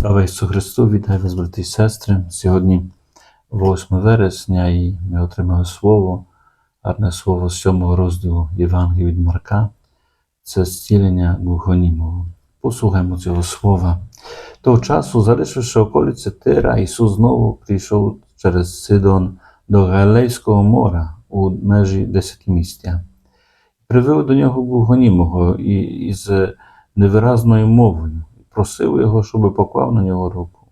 Слава Ісусу Христу, вітаю вас, брати і сестри. Сьогодні 8 вересня, і ми отримали слово, гарне слово з 7 розділу Євангелія від Марка. Це зцілення глухонімого. Послухаймо цього слова. Того часу, залишивши околиці Тира, Ісус знову прийшов через Сидон до Галилейського моря у межі десятимістя. Привели до нього глухонімого із невиразною мовою, просив його, щоб поклав на нього руку.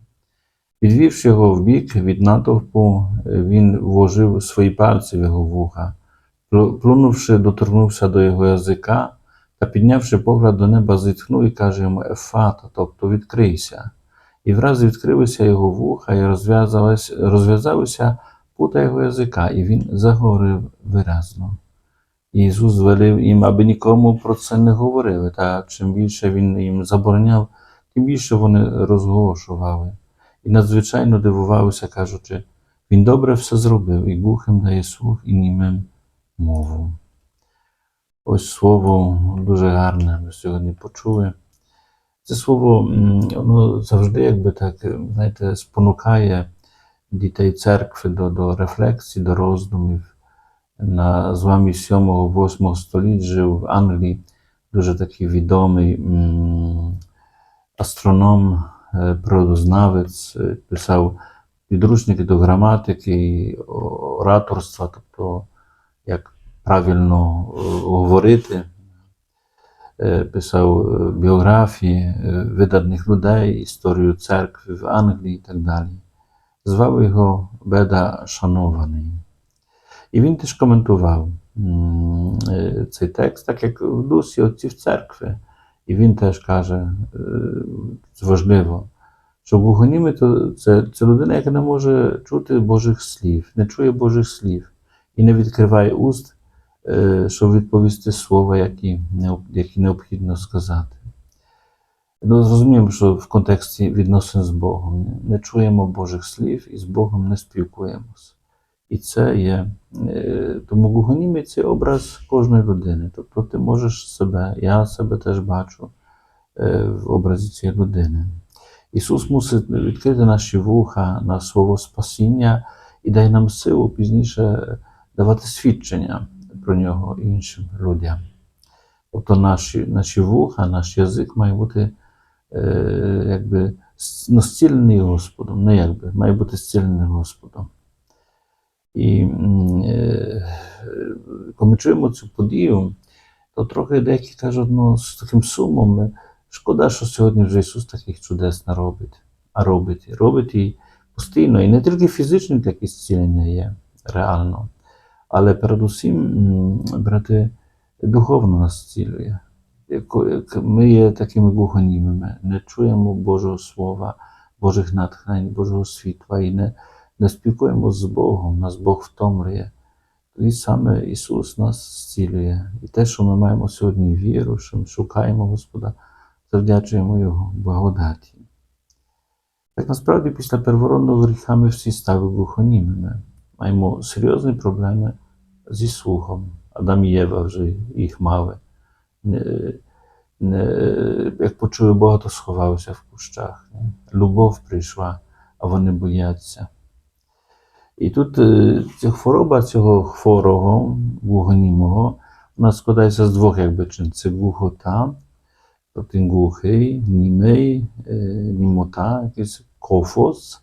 Підвівши його вбік від натовпу, він вложив свої пальці в його вуха, плюнувши, доторкнувся до його язика та, піднявши погляд до неба, зітхнув і каже йому Ефата, тобто відкрийся. І враз відкрилися його вуха і розв'язалися, пута його язика, і він заговорив виразно. Ісус звелів їм, аби нікому про це не говорили, та чим більше він їм забороняв, тим більше вони розголошували. І надзвичайно дивувалися, кажучи, він добре все зробив, і глухим дає слух, і німим мову. Ось слово дуже гарне ми сьогодні почули. Це слово воно завжди, якби так, знаєте, спонукає дітей церкви до, до рефлексії, до роздумів. На зламі 7-8 століть жив в Англії дуже такий відомий астроном, е, природознавець, е, писав підручники до граматики ораторства, тобто як правильно е, говорити. Писав біографії видатних людей, історію церкви в Англії і так далі. Звав його Беда Шанований. І він теж коментував цей текст, так як в дусі отців церкви. І він теж каже, це важливо, що глухоніми це, це людина, яка не може чути Божих слів, не чує Божих слів і не відкриває уст, е, щоб відповісти слова, які, які необхідно сказати. Ну, зрозуміємо, що в контексті відносин з Богом не чуємо Божих слів і з Богом не спілкуємося. І це є. е, Тому глухонімий це образ кожної людини. Тобто ти можеш себе, я себе теж бачу е, в образі цієї людини. Ісус мусить відкрити наші вуха на слово спасіння і дає нам силу пізніше давати свідчення про нього іншим людям. Тобто наші, наші вуха, наш язик має бути е, якби ну, Господом, не якби, має бути зцілений Господом. І е, чуємо цю подію, то трохи деякі кажуть, ну, з таким сумом, е, шкода, що сьогодні вже Ісус таких чудес не робить, а робить. Робить і постійно. І не тільки фізичні такі зцілення є реально, але передусім, брати, духовно нас зцілює. Ми є такими глухонімими, не чуємо Божого Слова, Божих натхнень, Божого світла і не, не спілкуємося з Богом, нас Бог втомлює. Тоді саме Ісус нас зцілює. І те, що ми маємо сьогодні віру, що ми шукаємо Господа, завдячуємо Його благодаті. Так насправді після первородного гріха ми всі стали глухонімими. Маємо серйозні проблеми зі слухом. Адам і Єва вже їх мали. Не, не, як почули Бога, то сховалися в кущах. Любов прийшла, а вони бояться. І тут е, ця хвороба цього хворого, глухонімого, вона складається з двох якби чин. Це глухота, тобто глухий, німий, е, німота, якийсь кофос,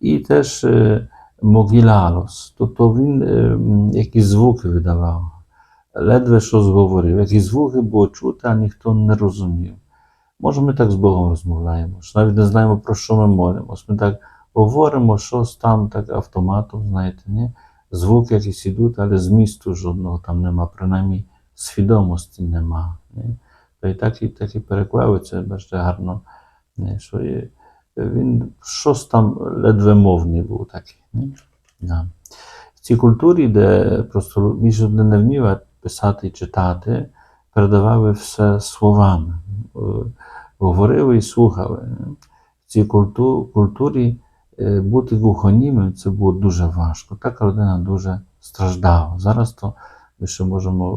і теж е, могілалос. Тобто він якісь звуки видавав, ледве що зговорив. Які звуки було чути, а ніхто не розумів. Може, ми так з Богом розмовляємо, що навіть не знаємо, про що ми молимося. Ми так говоримо щось там так автоматом, знаєте, ні? звуки якісь ідуть, але змісту жодного там нема, принаймні свідомості нема. Ні? То і так і, так і переклавиться, бачите, гарно, ні? що є, він щось там ледве мовний був такий. Ні? Да. В цій культурі, де просто більше не вміли писати і читати, передавали все словами, Е, говорили і слухали. В цій культу- культурі е, бути глухонімим це було дуже важко. Така людина дуже страждала. Зараз то ми ще можемо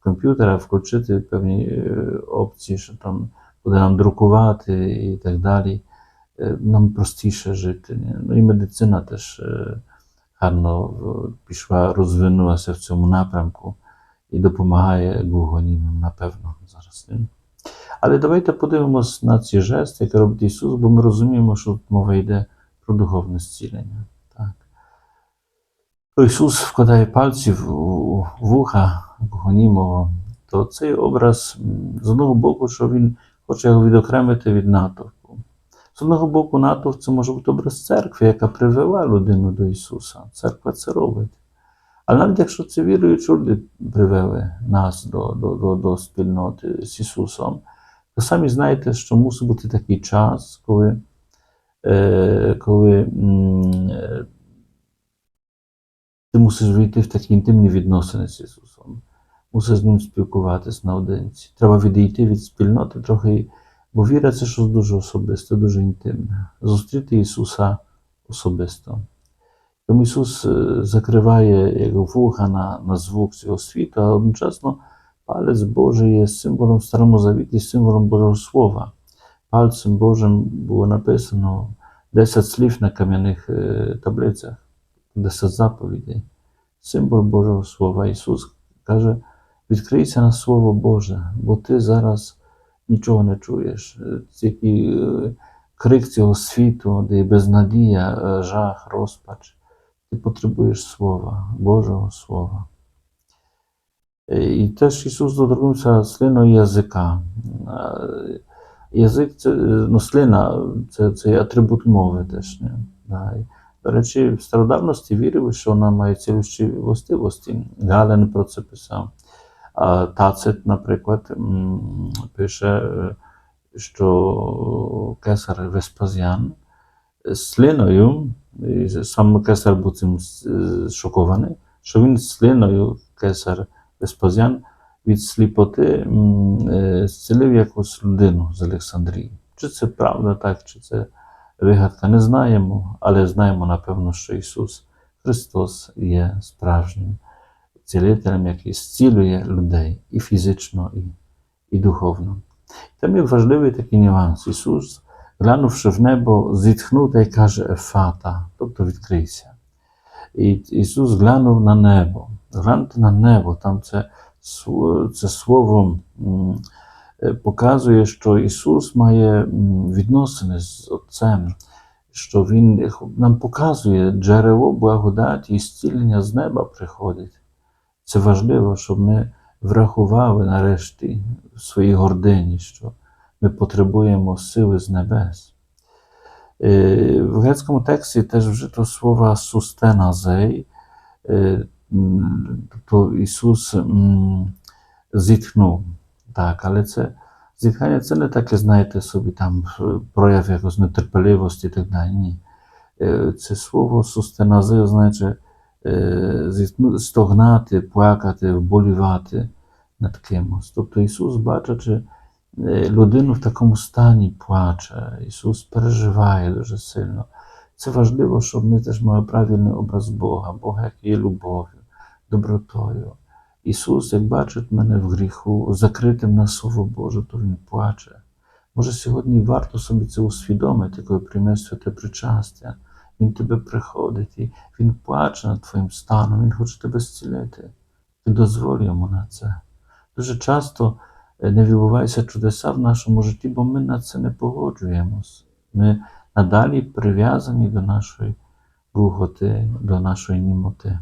в комп'ютера включити певні е, опції, що там буде нам друкувати і так далі. е, нам простіше жити. Ну і медицина теж е, гарно пішла, розвинулася в цьому напрямку і допомагає гугонімам, напевно, зараз. Але давайте подивимось на ці жести, які робить Ісус, бо ми розуміємо, що мова йде про духовне зцілення. Так. Ісус вкладає пальці в вуха гонімого, то цей образ з одного боку, що Він хоче його відокремити від натовпу. З одного боку, натовп це може бути образ церкви, яка привела людину до Ісуса. Церква це робить. Але навіть якщо це віруючі люди привели нас до, до, до, до спільноти з Ісусом, то самі знаєте, що мусить бути такий час, коли, коли м, е, ти мусиш війти в такі інтимні відносини з Ісусом, мусиш з Ним спілкуватись наодинці. Треба відійти від спільноти трохи, бо віра це щось дуже особисте, дуже інтимне. Зустріти Ісуса особисто. Тому Ісус е, закриває його вуха на, на звук цього світу, а одночасно палець Божий є символом Старому Завіті, символом Божого Слова. Пальцем Божим було написано 10 слів на кам'яних е, таблицях, 10 заповідей. Символ Божого Слова. Ісус каже: відкрийся на Слово Боже, бо ти зараз нічого не чуєш. Е, е, крик цього світу, де є безнадія, жах, розпач. Ти потребуєш Слова, Божого Слова. І теж Ісус доторкнувся слиною язика. Язик це, е, ну, слина це, це атрибут мови теж. Не? Да. До речі, в стародавності вірили, що вона має цілющі властивості. Гален про це писав. А Тацит, наприклад, пише, е, що кесар Веспазіан слиною, і сам кесар був цим е, шокований, що він слиною, кесар Веспазіан, від сліпоти е, зцілив якусь людину з Олександрії. Чи це правда так, чи це вигадка, не знаємо, але знаємо, напевно, що Ісус Христос є справжнім цілителем, який зцілює людей і фізично, і, і духовно. Там є важливий такий нюанс. Ісус, глянувши в небо, зітхнув та й каже Ефата, тобто відкрийся. І Ісус глянув на небо. Гляньте на небо, там це, це слово е, показує, що Ісус має відносини з Отцем, що Він нам показує джерело благодаті і зцілення з неба приходить. Це важливо, щоб ми врахували нарешті в своїй гордині, що ми потребуємо сили з небес. Е, В грецькому тексті теж вжито слово сустеназей, е, тобто Ісус зітхнув. Так, але це зітхання це не таке, знаєте, собі там е, прояв якось нетерпеливості і так далі. Ні. Е, Це слово сустеназей означає е, стогнати, плакати, вболівати над кимось. Тобто Ісус, бачачи людину в такому стані, плаче, Ісус переживає дуже сильно. Це важливо, щоб ми теж мали правильний образ Бога, Бога, який є любов'ю, добротою. Ісус, як бачить мене в гріху, закритим на Слово Боже, то Він плаче. Може, сьогодні варто собі це усвідомити, коли приймеш святе причастя. Він тебе приходить і Він плаче над твоїм станом, Він хоче тебе зцілити. Ти дозволь йому на це. Дуже часто е, не відбуваються чудеса в нашому житті, бо ми на це не погоджуємось. Ми надалі прив'язані до нашої глухоти, до нашої німоти.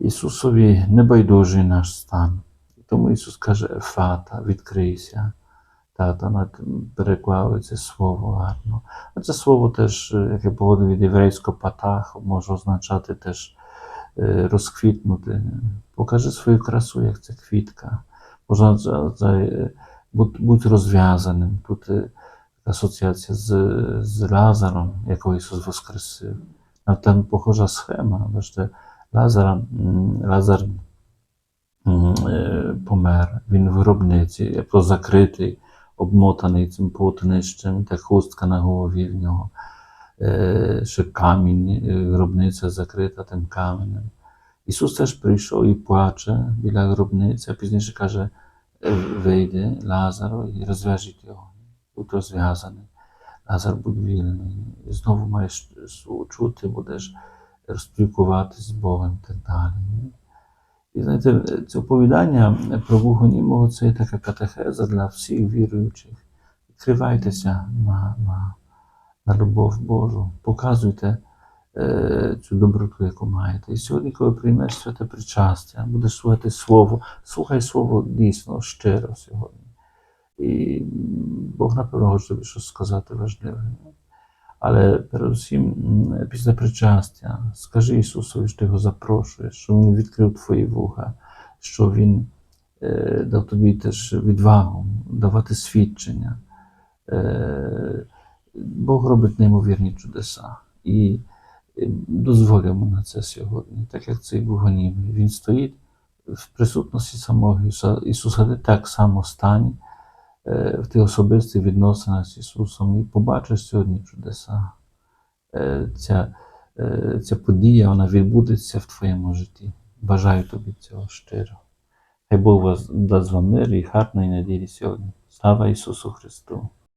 Ісусові небайдужий наш стан. Тому Ісус каже: Ефата, відкрийся. Тата це слово гарно. А це слово теж, яке походить від єврейського патах, може означати теж е, розквітнути. Покажи свою красу, як ця квітка. Можна е, будь, будь розв'язаним. Тут е, асоціація з, з Лазаром, якого Ісус воскресив. Там похожа схема. Бачите, Лазара, Лазар е, помер, він в гробниці, як закритий, обмотаний цим полотнищем, та хустка на голові в нього, е, ще камінь, е, гробниця закрита тим каменем. Ісус теж прийшов і плаче біля гробниці, а пізніше каже, «Е, вийде Лазаро і розв'яжіть його, будь розв'язаний. Лазар будь вільний. Знову маєш чути, будеш розпілкуватись з Богом і так далі. І знаєте, це оповідання про Богонімого це є така катехеза для всіх віруючих. Відкривайтеся на, на, на любов Божу, показуйте е, цю доброту, яку маєте. І сьогодні, коли приймеш святе причастя, будеш слухати Слово, слухай Слово дійсно щиро сьогодні. І Бог, напевно, хоче щось сказати важливе. Але передусім, після причастя, скажи Ісусові, що ти його запрошуєш, що Він відкрив твої вуха, що Він е, дав тобі теж відвагу давати свідчення. Е, Бог робить неймовірні чудеса. І е, дозволимо на це сьогодні, так як цей Богонімий. Він стоїть в присутності самого Ісуса, ти так само стань в тих особистих відносинах з Ісусом і побачиш сьогодні чудеса. Е, Ця, е, ця подія вона відбудеться в твоєму житті. Бажаю тобі цього щиро. Хай Бог вас дасть вам мир і гарної неділі сьогодні. Слава Ісусу Христу!